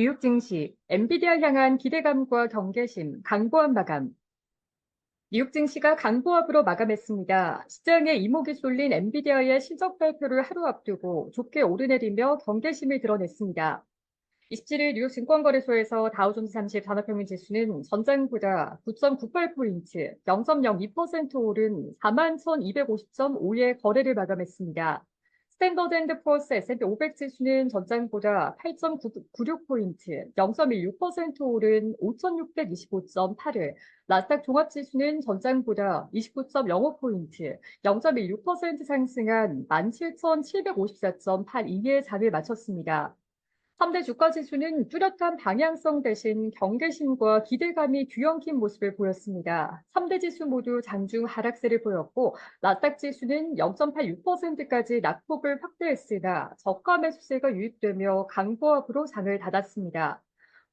뉴욕 증시, 엔비디아 향한 기대감과 경계심, 강보합 마감. 뉴욕 증시가 강보합으로 마감했습니다. 시장에 이목이 쏠린 엔비디아의 실적 발표를 하루 앞두고 좋게 오르내리며 경계심을 드러냈습니다. 27일 뉴욕 증권거래소에서 다우존스 30 산업평균 지수는 전장보다 9.98포인트, 0.02% 오른 41,250.5에 거래를 마감했습니다. 스탠더드 앤드 포어스 S&P 500 지수는 전장보다 8.96포인트, 0.16% 오른 5,625.8을, 나스닥 종합지수는 전장보다 29.05포인트, 0.16% 상승한 17,754.82의 장을 마쳤습니다. 3대 주가 지수는 뚜렷한 방향성 대신 경계심과 기대감이 뒤엉킨 모습을 보였습니다. 3대 지수 모두 장중 하락세를 보였고 나스닥 지수는 0.86%까지 낙폭을 확대했으나 저가 매수세가 유입되며 강보합으로 장을 닫았습니다.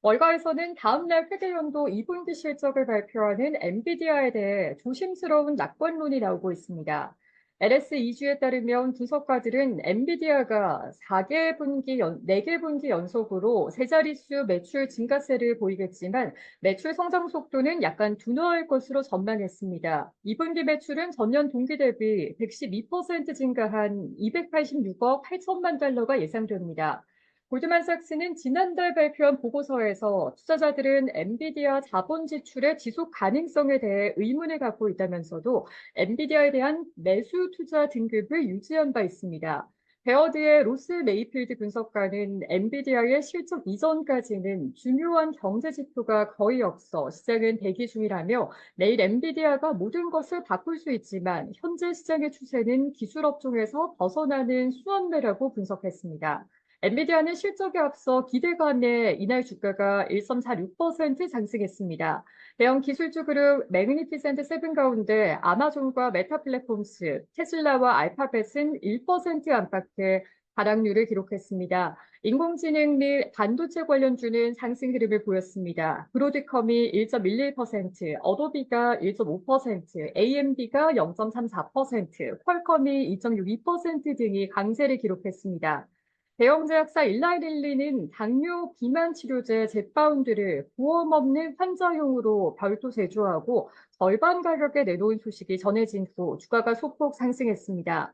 월가에서는 다음날 회계연도 2분기 실적을 발표하는 엔비디아에 대해 조심스러운 낙관론이 나오고 있습니다. LS 2주에 따르면 분석가들은 엔비디아가 4개 분기 연, 4개 분기 연속으로 세 자릿수 매출 증가세를 보이겠지만 매출 성장 속도는 약간 둔화할 것으로 전망했습니다. 2분기 매출은 전년 동기 대비 112% 증가한 286억 8천만 달러가 예상됩니다. 골드만 삭스는 지난달 발표한 보고서에서 투자자들은 엔비디아 자본 지출의 지속 가능성에 대해 의문을 갖고 있다면서도 엔비디아에 대한 매수 투자 등급을 유지한 바 있습니다. 베어드의 로스 메이필드 분석가는 엔비디아의 실적 이전까지는 중요한 경제 지표가 거의 없어 시장은 대기 중이라며 내일 엔비디아가 모든 것을 바꿀 수 있지만 현재 시장의 추세는 기술 업종에서 벗어나는 수완매라고 분석했습니다. 엔비디아는 실적에 앞서 기대감에 이날 주가가 1.46% 상승했습니다. 대형 기술주 그룹 매그니피센트 세븐 가운데 아마존과 메타 플랫폼스, 테슬라와 알파벳은 1% 안팎의 하락률을 기록했습니다. 인공지능 및 반도체 관련주는 상승 흐름을 보였습니다. 브로드컴이 1.11%, 어도비가 1.5%, AMD가 0.34%, 퀄컴이 2.62% 등이 강세를 기록했습니다. 대형 제약사 일라이릴리는 당뇨 비만 치료제 제파운드를 보험 없는 환자용으로 별도 제조하고 절반 가격에 내놓은 소식이 전해진 후 주가가 소폭 상승했습니다.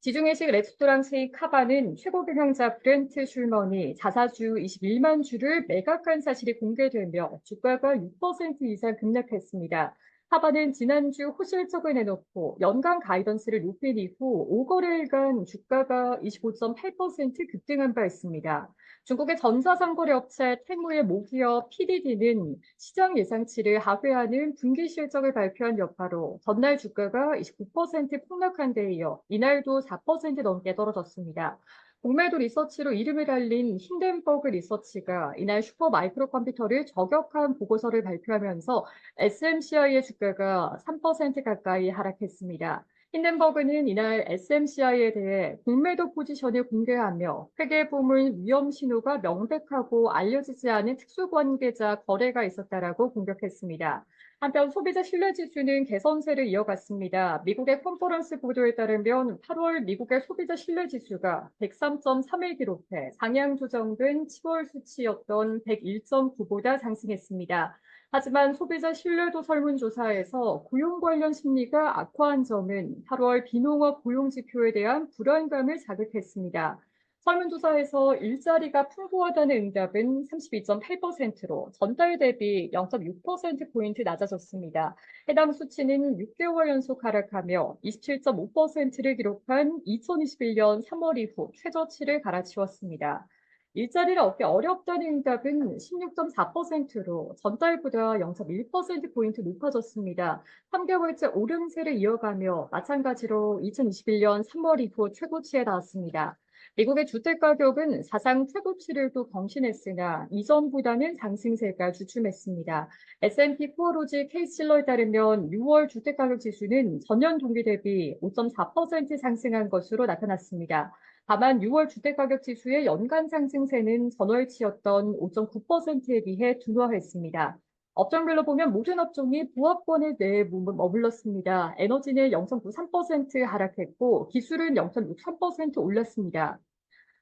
지중해식 레스토랑 세이 카바는 최고 경영자 브렌트 슐먼이 자사주 21만 주를 매각한 사실이 공개되며 주가가 6% 이상 급락했습니다. 하바는 지난주 호실적을 내놓고 연간 가이던스를 높인 이후 5거래일간 주가가 25.8% 급등한 바 있습니다. 중국의 전자상거래 업체 테무의 모기업 PDD는 시장 예상치를 하회하는 분기 실적을 발표한 여파로 전날 주가가 29% 폭락한 데 이어 이날도 4% 넘게 떨어졌습니다. 공매도 리서치로 이름을 달린 힌덴버그 리서치가 이날 슈퍼 마이크로 컴퓨터를 저격한 보고서를 발표하면서 SMCI의 주가가 3% 가까이 하락했습니다. 힌덴버그는 이날 SMCI에 대해 공매도 포지션을 공개하며 회계보물 위험 신호가 명백하고 알려지지 않은 특수관계자 거래가 있었다라고 공격했습니다. 한편 소비자 신뢰 지수는 개선세를 이어갔습니다. 미국의 컨퍼런스 보도에 따르면 8월 미국의 소비자 신뢰 지수가 103.3을 기록해 상향 조정된 10월 수치였던 101.9보다 상승했습니다. 하지만 소비자 신뢰도 설문조사에서 고용 관련 심리가 악화한 점은 8월 비농업 고용 지표에 대한 불안감을 자극했습니다. 설문조사에서 일자리가 풍부하다는 응답은 32.8%로 전달 대비 0.6%포인트 낮아졌습니다. 해당 수치는 6개월 연속 하락하며 27.5%를 기록한 2021년 3월 이후 최저치를 갈아치웠습니다. 일자리를 얻기 어렵다는 응답은 16.4%로 전달보다 0.1%포인트 높아졌습니다. 3개월째 오름세를 이어가며 마찬가지로 2021년 3월 이후 최고치에 닿았습니다. 미국의 주택가격은 사상 최고치를 또 경신했으나 이전보다는 상승세가 주춤했습니다. S&P 코어로지 케이실러에 따르면 6월 주택가격 지수는 전년 동기 대비 5.4% 상승한 것으로 나타났습니다. 다만 6월 주택가격 지수의 연간 상승세는 전월치였던 5.9%에 비해 둔화했습니다. 업종별로 보면 모든 업종이 부합권에 대해 머물렀습니다. 에너지는 0.93% 하락했고 기술은 0.63% 올랐습니다.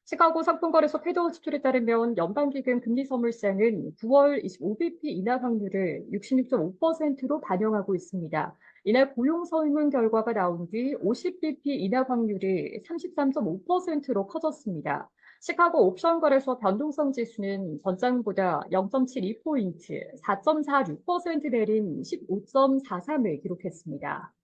시카고 상품거래소 페더스툴에 따르면 연방기금 금리 선물상은 9월 25bp 인하 확률을 66.5%로 반영하고 있습니다. 이날 고용설문 결과가 나온 뒤 50bp 인하 확률이 33.5%로 커졌습니다. 시카고 옵션 거래소 변동성 지수는 전장보다 0.72포인트, 4.46% 내린 15.43을 기록했습니다.